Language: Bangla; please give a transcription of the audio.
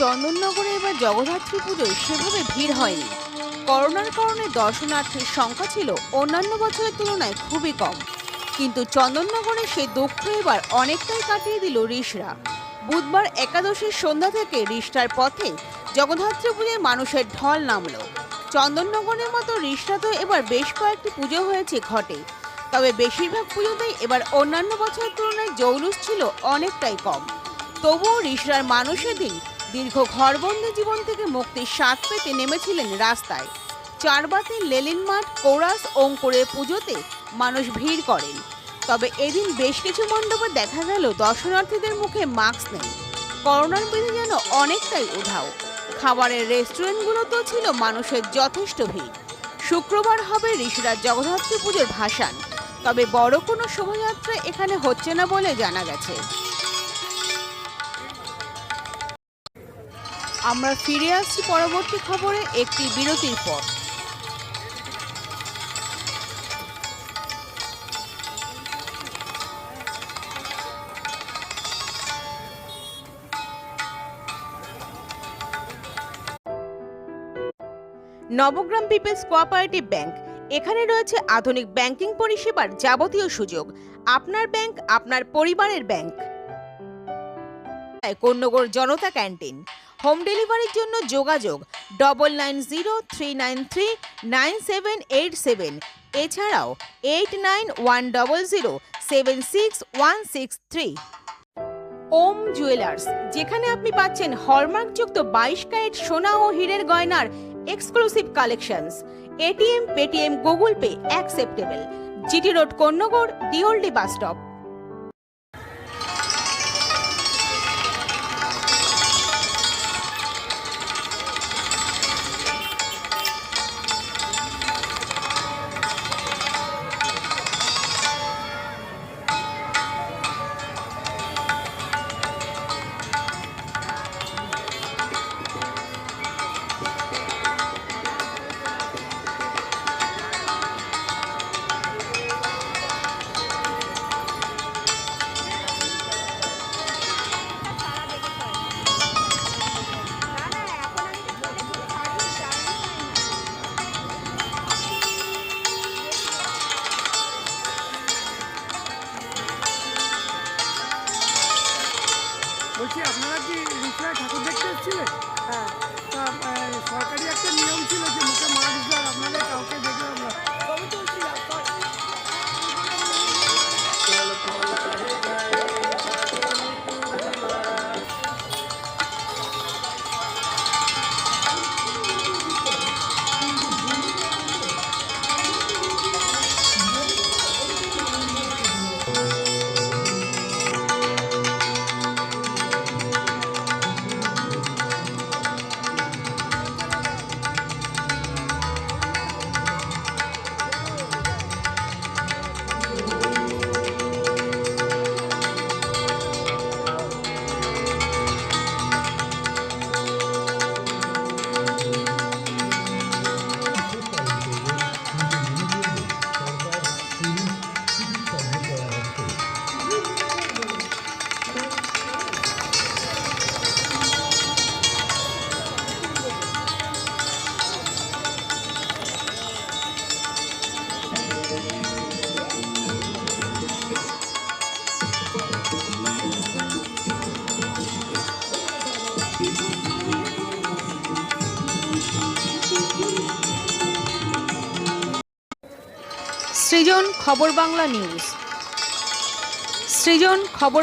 চন্দননগরে এবার জগদ্ধাত্রী পুজোয় সেভাবে ভিড় হয়নি। করোনার কারণে দর্শনার্থীর সংখ্যা ছিল অন্যান্য বছরের তুলনায় খুবই কম। কিন্তু চন্দননগরে সেই দুঃখ এবার অনেকটাই কাটিয়ে দিল ঋষরা বুধবার একাদশীর সন্ধ্যা থেকে রিষ্টার পথে জগদ্ধাত্রী পুজোয় মানুষের ঢল নামল। চন্দননগরের মতো রিষ্টাতে এবার বেশ কয়েকটি পুজো হয়েছে ঘটে। তবে বেশিরভাগ পুজোতেই এবার অন্যান্য বছরের তুলনায় জৌলুস ছিল অনেকটাই কম। তবুও রিসরার মানুষের দিন দীর্ঘ ঘরবন্দি জীবন থেকে মুক্তির স্বাদ পেতে নেমেছিলেন রাস্তায়। চারবাতে, লেলিন মাঠ, কোরাস ওঙ্করের পুজোতে মানুষ ভিড় করেন। তবে এদিন বেশ কিছু মণ্ডপে দেখা গেল দর্শনার্থীদের মুখে মাস্ক নেই। করোনার বিধি যেন অনেকটাই উধাও। খাবারের রেস্টুরেন্টগুলোতেও ছিল মানুষের যথেষ্ট ভিড়। শুক্রবার হবে ঋষিরাজ জগদ্ধাত্রী পুজোর ভাসান। তবে বড় কোনো শোভাযাত্রা এখানে হচ্ছে না বলে জানা গেছে। আমরা ফিরে আসছি পরবর্তী খবরে একটি বিরতির পর। নবগ্রাম পিপলস কোঅপারেটিভ ব্যাংক, এখানে রয়েছে আধুনিক ব্যাংকিং পরিষেবার যাবতীয় সুযোগ। আপনার ব্যাংক, আপনার পরিবারের bank. Konnagar Janata canteen. Home ডেলিভারির জন্য যোগাযোগ double nine zero three nine three nine seven eight seven এছাড়াও eight nine one double zero seven six one six three Om jewellers, যেখানে আপনি পাচ্ছেন হলমার্কযুক্ত বাইশ ক্যারেট সোনা ও হীরের গয়নার exclusive collections ATM, Paytm, Google pay acceptable GT road Konnagar দিওল্ডি bus stop. বলছি আপনারা কি রিক্সায় ঠাকুর দেখতে এসেছিলেন? হ্যাঁ। তা সরকারি একটা নিয়ম ছিল যে মুখে মাস্ক দেওয়ার আপনাদের কাউকে দেখলাম সৃজন খবর বাংলা নিউজ। সৃজন খবর